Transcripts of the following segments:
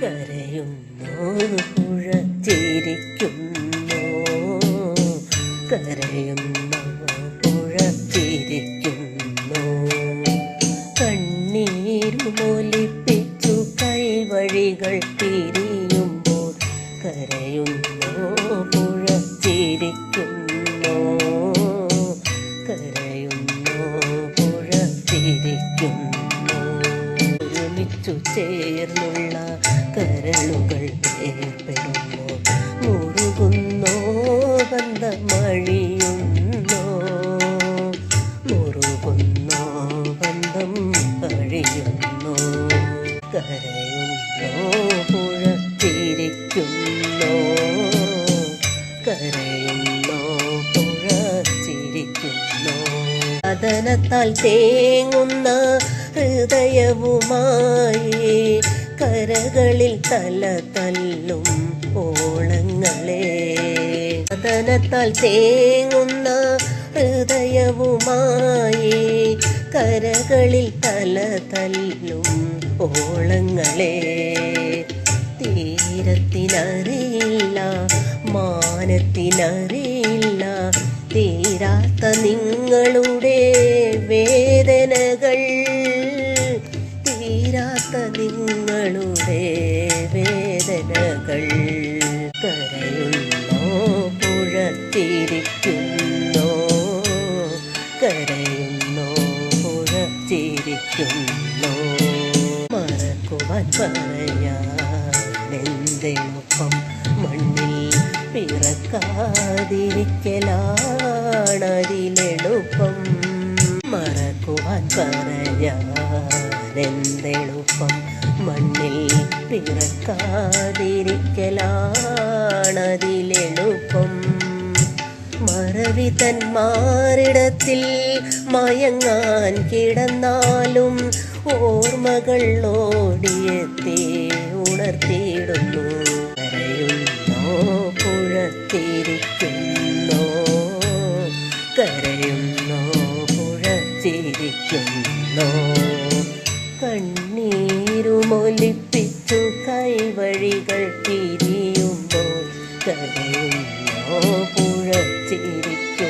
കരയുന്നു പുഴ ചിരിക്കുന്നു കരയുന്നു പുഴ ചിരിക്കുന്നു കണ്ണീരുമൊലിപ്പിച്ചു കൈവഴികൾ തിരിയുമ്പോൾ കരയുന്നു പുഴ ചിരിക്കുന്നു കരയുന്നു പുഴ ഒരുമിച്ചു ചേർന്നുള്ള കരളുകൾ വേർപ്പെടുന്നു മുറുകുന്നോ ബന്ധമഴിയുന്നോ മുറുകുന്നോ ബന്ധം അഴിയുന്നു? കരയുന്നോ പുഴ ചിരിക്കുന്നോ കരയുന്നോ പുഴ ചിരിക്കുന്നോ തേങ്ങുന്ന ഹൃദയവുമായി കരകളിൽ തല തല്ലും ഓളങ്ങളെ. അതനത്താൽ തേങ്ങുന്ന ഹൃദയവുമായി കരകളിൽ തല തല്ലും ഓളങ്ങളെ. തീരത്തിനറിയില്ല മാനത്തിനറിയില്ല തീരാത്ത നിങ്ങളുടെ കരയുന്നോ പുഴത്തിരിക്കുന്നോ? കരയുന്നോ പുഴത്തിരിക്കുന്നോ? മറക്കുവാൻ പറയാനെന്തെളുപ്പം മണ്ണിൽ പിറക്കാതിരിക്കലാണതിലെളുപ്പം. മറക്കുവാൻ പറയാനെന്തെളുപ്പം മണ്ണിൽ പിറക്കാതിരിക്കലാണതിലെളുപ്പം. മറവി തന്മാരിടത്തിൽ മയങ്ങാൻ കിടന്നാലും ഓർമ്മകൾ ഓടിയെത്തി ഉണർത്തിയിടുന്നു. പുഴത്തിരിക്കുന്നോ. കൈവഴികൾ തിരിയുമ്പോൾ കരയുന്നോ പുഴത്തിരിക്കുന്നോ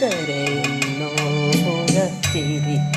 കരയുന്നോ പുഴത്തിരിക്കുന്നോ